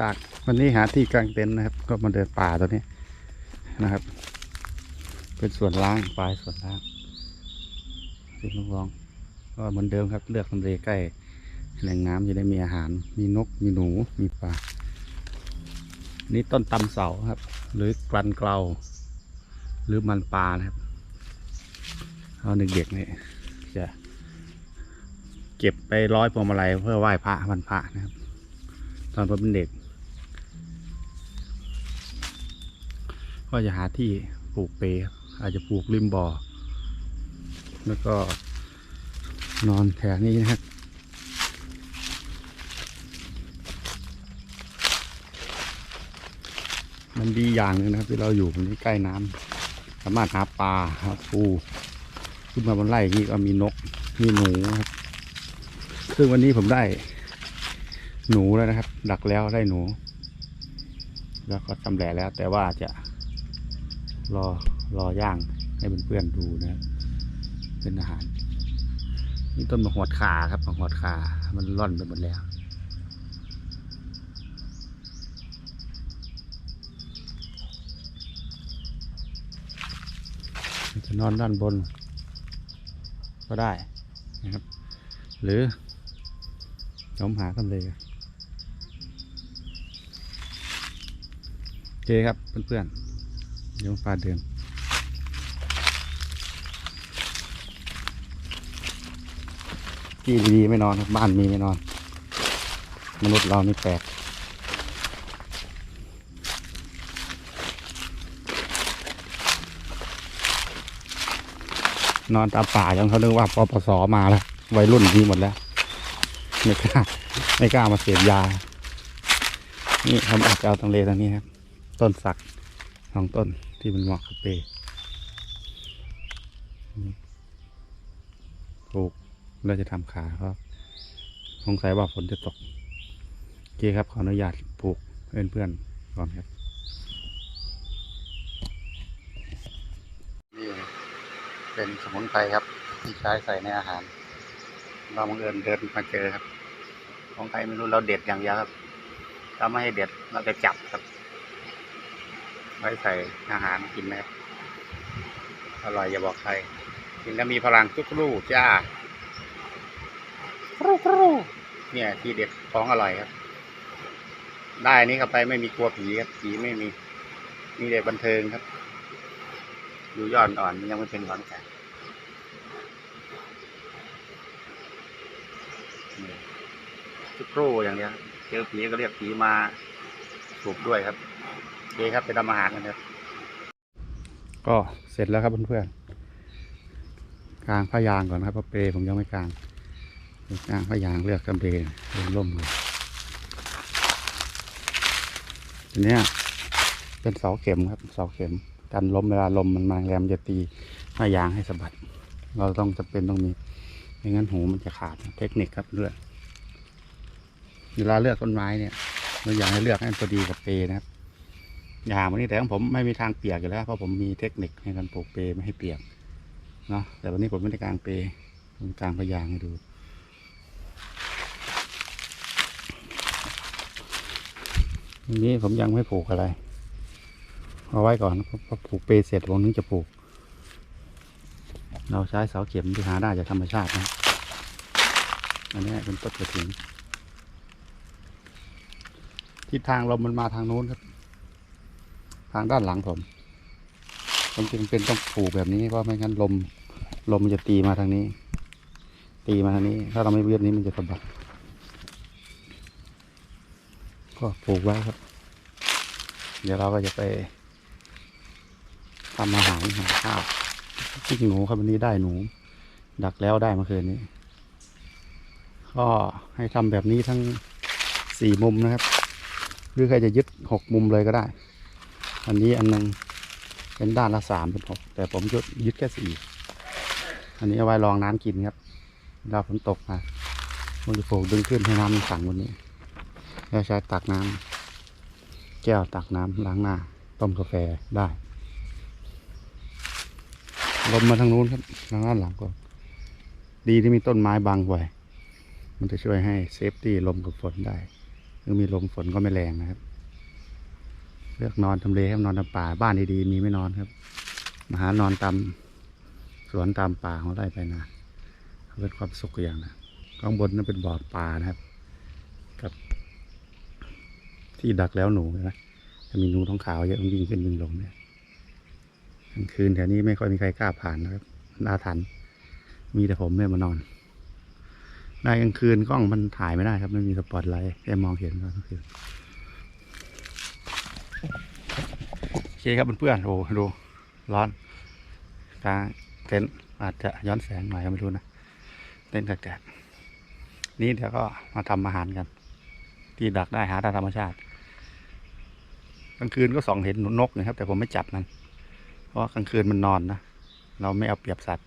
จากวันนี้หาที่กางเต็นท์นะครับ ก็มาเดินป่าตัวนี้นะครับ เป็นส่วนล้างปลายส่วนล้างสิ่งรองก็เหมือนเดิมครับ เลือกทำเลใกล้แหล่งน้ำจะได้มีอาหาร มีนก มีหนู มีปลา นี่ต้นตำเสาครับ หรือกลันเกลา หรือมันปลานะครับ เอาเด็กๆนี่จะเก็บไปร้อยพวงมาลัยเพื่อไหว้พระวันพระนะครับ ตอนผมเป็นเด็ก ก็จะหาที่ปลูกเปรย์อาจจะปลูกริมบ่อ แล้วก็นอนแถวนี้นะครับมันดีอย่างหนึงนะครับที่เราอยู่ตรงนี้ใกล้น้ำสามารถหาปลาหาปูขึ้นมาบนไร่อย่างนี้ก็มีนกมีหนูครับ ซึ่งวันนี้ผมได้ หนูแล้วนะครับ ดักแล้วได้หนู แล้วก็ทำแหล่แล้ว แต่ว่าจะรอรอย่างให้เพื่อนๆดูนะครับเป็นอาหาร นี่ต้นมะหวดขาครับมะหวดขา มันร่อนไปหมดแล้วจะนอนด้านบน ก็ได้นะครับ หรือผมหาทำเลโอเคครับเพื่อนๆเดี๋ยวพาเดินที่ดีๆไม่นอนครับบ้านมีไม่นอน มนุษย์เรานี่แปลกนอนตาป่ายังเขาเรียกว่าปปสมาแล้ววัยรุ่นดีหมดแล้วไม่กล้าไม่กล้ามาเสพยา นี่ทำอาจจะเอาตังเลตรงนี้ครับ ต้นสักสองต้นที่มันเหมาะกับเปย์ปลูกเราจะทำขาเพราะสงสัยว่าฝนจะตกโอเคครับขออนุญาตปลูกเพื่อนเพื่อนๆก่อนครับนี่เป็นสมุนไพรครับ ที่ใช้ใส่ในอาหาร เราบังเอิญเดินมาเจอครับ ของใครไม่รู้เราเด็ดอย่างเดียวครับถ้าไม่ให้เด็ดเราจะจับครับ ไว้ใส่อาหารกินนะครับ อร่อยอย่าบอกใคร กินแล้วมีพลังทุกรูจ้าครูครูเนี่ยที่เด็ดของอร่อยครับ ได้อันนี้เข้าไปไม่มีกลัวผีครับผีไม่มี มีเด็กบันเทิงครับอยู่ยอดอ่อนมันยังไม่เป็นหวานแก่นี่ทุกครู่อย่างเดียวเจอผีก็เรียกผีมาสูบด้วยครับโอ เคครับไปทำอาหารกันครับ ก็เสร็จแล้วครับเพื่อนๆกลางผ้ายางก่อนครับเพราะเปร์ผมยังไม่กลางกลางผ้ายางเลือกกันเปรย์เรื่องร่มเลยทีเนี้ยเป็นเสาเข็มครับเสาเข็มกันลมเวลาลมมันมาแรงมันจะตีหน้ายางให้สะบัด เราต้องจำเป็นต้องมีไม่งั้นหูมันจะขาดเทคนิคครับเลือกเวลาเลือกต้นไม้เนี่ยเราอยากให้เลือกให้พอดีกับเปร์นะครับ อย่างวันนี้แต่ของผมไม่มีทางเปียกอยู่แล้วเพราะผมมีเทคนิคในการปลูกเปรไม่ให้เปียกเนาะแต่วันนี้ผมไม่ได้กางเปรย์ผมกางพยางให้ดูวันนี้ผมยังไม่ปลูกอะไรเอาไว้ก่อนพอปลูกเปรเสร็จวันนึงจะปลูก เราใช้เสาเข็มที่หาได้จากธรรมชาตินะอันนี้เป็นต้นกระถิ่นทิศทางลมมันมาทางนู้นครับ ทางด้านหลังผมผมจึงเป็นต้องปลูกแบบนี้เพราะไม่งั้นลมลมมันจะตีมาทางนี้ ตีมาทางนี้ ถ้าเราไม่เวียนนี้มันจะสะบัดก็ปลูกไว้ครับ เดี๋ยวเราก็จะไปทำอาหารหาข้าวจิ้งหนูครับวันนี้ได้หนู ดักแล้วได้เมื่อคืนนี้ ก็ให้ทำแบบนี้ทั้งสี่มุมนะครับ หรือใครจะยึดหกมุมเลยก็ได้ อันนี้อันหนึงเป็นด้านละสามเป็นหกแต่ผมยึดยึดแค่สี่อันนี้เอาไว้รองน้ำกินครับเวลาฝนตกมาผมจะปลูกดึงขึ้นให้น้ำมันขังบนนี้แล้วใช้ตักน้ำแก้วตักน้ำล้างหน้าต้มกาแฟได้ลมมาทางนู้นครับทางด้านหลังก็ดีที่มีต้นไม้บังไว้มันจะช่วยให้เซฟตี้ลมกับฝนได้คือมีลมฝนก็ไม่แรงนะครับ ลือกนอนทำเลครับนอนตามป่าบ้านดีๆมีไม่นอนครับ มาหานอนตามสวนตามป่าของไร่ไปนาเป็นความสุขอย่างนะข้างบนนั่นเป็นบ่อปลานะครับ กับ ที่ดักแล้วหนูนะจะมีหนูท้องขาวเยอะมันวิ่งขึ้นวิ่งลงเนี่ยกลางคืนแถวนี้ไม่ค่อยมีใครกล้าผ่านนะครับอาถรรพ์มีแต่ผมเนี่มานอนในกลางคืนกล้องมันถ่ายไม่ได้ครับ ไม่มีสปอตไลท์แค่มองเห็นก็คือ โอเคครับเพื่อนๆโอ้ดูร้อนกลางเต็นท์อาจจะย้อนแสงหน่อยก็ไม่รู้นะเต็นท์แดดๆนี่เดี๋ยวก็มาทำอาหารกัน ที่ดักได้หาตามธรรมชาติกลางคืนก็ส่องเห็นนกนะครับ แต่ผมไม่จับมันเพราะกลางคืนมันนอนนะเราไม่เอาเปรียบสัตว์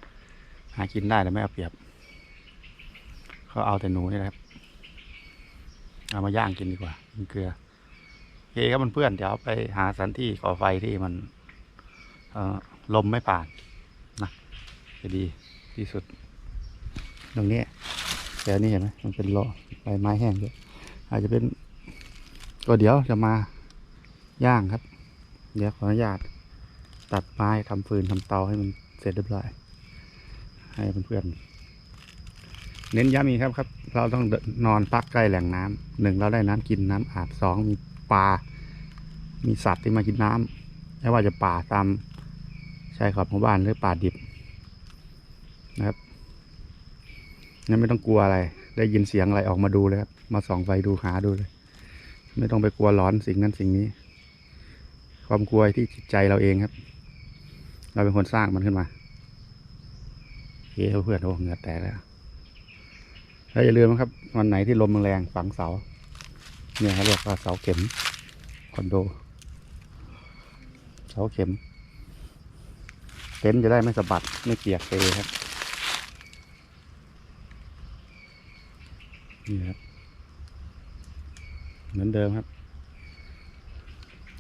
หากินได้แต่ไม่เอาเปรียบเขาเอาแต่หนูนี่แหละครับเอามาย่างกินดีกว่ากินเกลือ เคครับเพื่อนๆเดี๋ยวไปหาสถานที่ก่อไฟที่มันออลมไม่ผ่านนะจะดีที่สุด ตรงนี้แต่นนี้เห็นไหมมันเป็นโลใบไม้แห้งด้วยอาจจะเป็นก็เดี๋ยวจะมาย่างครับ เดี๋ยวขออนุญาตตัดไม้ทำฟืนทำเตาให้มันเสร็จเรียบร้อยให้เพื่อนๆเน้นย้ำอีกครับครับ เราต้องนนอนพักใกล้แหล่งน้ำหนึ่งเราได้น้ำกินน้ำอาบสองมี ปลา มีสัตว์ที่มากินน้ำไม่ว่าจะป่าตามชายขอบหมู่บ้านหรือป่าดิบนะครับงั้นไม่ต้องกลัวอะไร ได้ยินเสียงอะไรออกมาดูเลยครับ มาส่องไฟดูหาดูเลย ไม่ต้องไปกลัวร้อนสิ่งนั้นสิ่งนี้ ความกลัวที่จิตใจเราเองครับ เราเป็นคนสร้างมันขึ้นมาเฮ้ยเพื่อนโอ้เหงื่อแตกแล้วแล้วอย่าลืมนะครับ วันไหนที่ลมแรงฝังเสา เนี่ยเขาเรียกว่าเสาเข็มคอนโด เสาเข็ม เต็นท์จะได้ไม่สะบัดไม่เปียกเปครับนี่ครับเหมือนเดิมครับ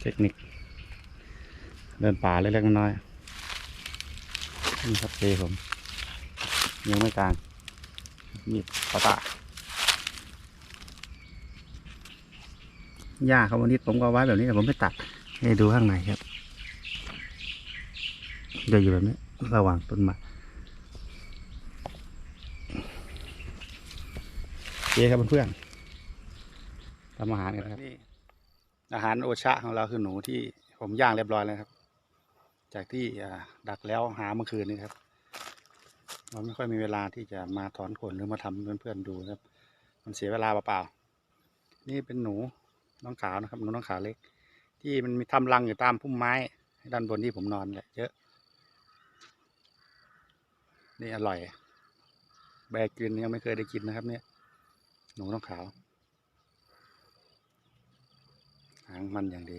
เทคนิค เดินป่าเล็กๆน้อยๆนี่ครับเปผมยังไม่กลางมีปะตะ หญ้าเขาวันนี้ผมก็เอาไว้แบบนี้แต่ผมไม่ตัดให้ดูข้างในครับจะอยู่แบบนี้ระหว่างต้นไม้โอเคครับเพื่อนๆทำอาหารกันนะครับนี่อาหารโอชะของเราคือหนูที่ผมย่างเรียบร้อยแล้วครับ จากที่ดักแล้วหาเมื่อคืนนี้ครับเราไม่ค่อยมีเวลาที่จะมาถอนขนหรือมาทำเพื่อนๆดูครับ มันเสียเวลาเปล่าๆนี่เป็นหนู น้องขาวนะครับหนูน้องขาวเล็ก ที่มันมีทำรังอยู่ตามพุ่มไม้ ด้านบนที่ผมนอนแหละเยอะ นี่อร่อย แบกินยังไม่เคยได้กินนะครับ เนี่ยหนูน้องขาวหางมันอย่างดี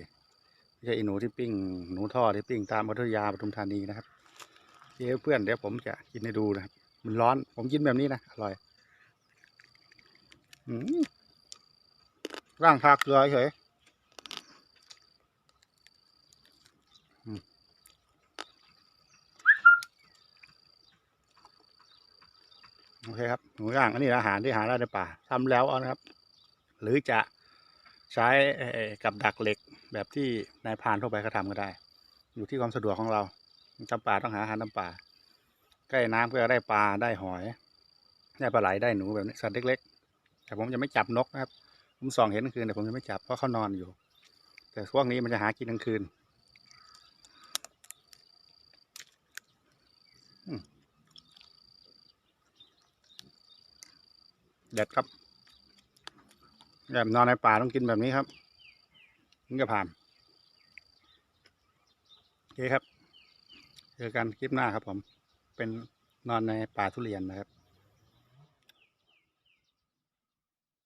ไม่ใช่ไอหนูที่ปิ้งหนูท่อที่ปิ้งตามพัทยาปทุมธานีนะครับเดี๋ยวเพื่อนเดี๋ยวผมจะกินให้ดูนะครับ มันร้อนผมกินแบบนี้นะอร่อย อืม ร่างทาเกลือเฉยโอเคครับหมูย่างอันนี้อาหารที่หาได้ในป่าทำแล้วเอานะครับ หรือจะใช้กับดักเหล็กแบบที่นายพานทั่วไปเขาทำก็ได้ อยู่ที่ความสะดวกของเราจำป่าต้องหาอาหารน้ำป่า ใกล้น้ำก็ได้ปลาได้หอย ได้ปลาไหลได้หนูแบบนี้สัตว์เล็กๆ แต่ผมจะไม่จับนกนะครับ ผมส่องเห็นกลางคืนแต่ผมจะไม่จับเพราะเขานอนอยู่ แต่ช่วงนี้มันจะหากินกลางคืนเด็ดครับแบบนอนในป่าต้องกินแบบนี้ครับถึงจะผ่านโอเคครับ เจอกันคลิปหน้าครับผม เป็นนอนในป่าทุเรียนนะครับ